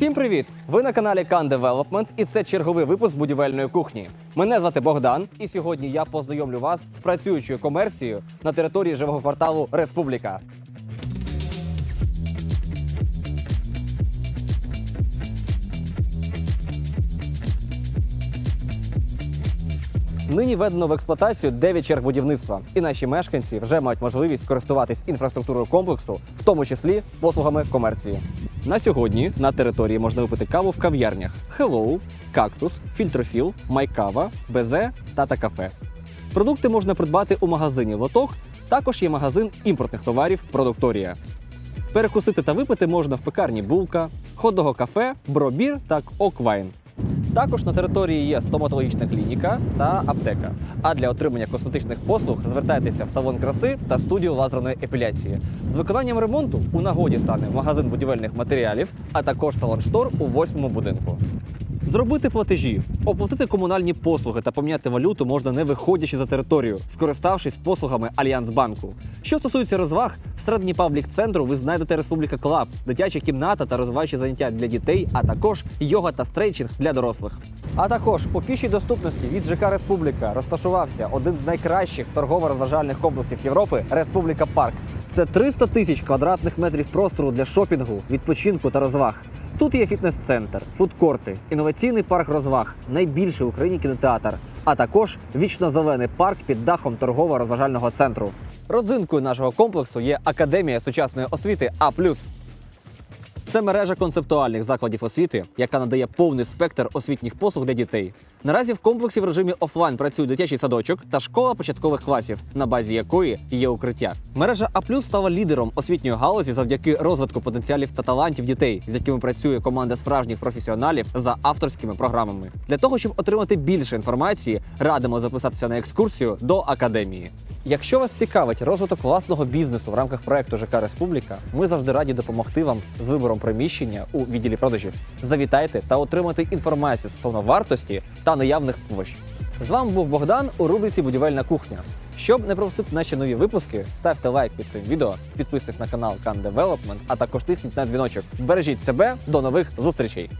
Всім привіт! Ви на каналі Can Development і це черговий випуск будівельної кухні. Мене звати Богдан, і сьогодні я познайомлю вас з працюючою комерцією на території живого кварталу Республіка. Нині введено в експлуатацію 9 черг будівництва, і наші мешканці вже мають можливість користуватись інфраструктурою комплексу, в тому числі послугами комерції. На сьогодні на території можна випити каву в кав'ярнях Hello, Cactus, Фільтрофіл, Майкава, Безе та кафе. Продукти можна придбати у магазині Лоток. Також є магазин імпортних товарів Продукторія. Перекусити та випити можна в пекарні Булка, ходого кафе, Бробір та Оквайн. Також на території є стоматологічна клініка та аптека. А для отримання косметичних послуг звертайтеся в салон краси та студію лазерної епіляції. З виконанням ремонту у нагоді стане магазин будівельних матеріалів, а також салон штор у восьмому будинку. Зробити платежі, оплатити комунальні послуги та поміняти валюту можна не виходячи за територію, скориставшись послугами Альянсбанку. Що стосується розваг, всередині паблік центру ви знайдете Республіка Клаб, дитяча кімната та розвиваючі заняття для дітей, а також йога та стрейчинг для дорослих. А також у пішій доступності від ЖК Республіка розташувався один з найкращих торгово-розважальних комплексів Європи Республіка Парк. Це 300 тисяч квадратних метрів простору для шопінгу, відпочинку та розваг. Тут є фітнес-центр, фудкорти, інноваційний парк розваг, найбільший в Україні кінотеатр, а також вічно-зелений парк під дахом торгово-розважального центру. Родзинкою нашого комплексу є Академія сучасної освіти А. Це мережа концептуальних закладів освіти, яка надає повний спектр освітніх послуг для дітей. Наразі в комплексі в режимі офлайн працює дитячий садочок та школа початкових класів, на базі якої є укриття. Мережа А стала лідером освітньої галузі завдяки розвитку потенціалів та талантів дітей, з якими працює команда справжніх професіоналів за авторськими програмами. Для того щоб отримати більше інформації, радимо записатися на екскурсію до академії. Якщо вас цікавить розвиток власного бізнесу в рамках проекту ЖК Республіка, ми завжди раді допомогти вам з вибором приміщення у відділі продажів. Завітайте та отримайте інформацію стосовно вартості наявних площ. З вами був Богдан у рубриці Будівельна кухня. Щоб не пропустити наші нові випуски, ставте лайк під цим відео, підписуйтесь на канал Can Development, а також тисніть на дзвіночок. Бережіть себе, до нових зустрічей!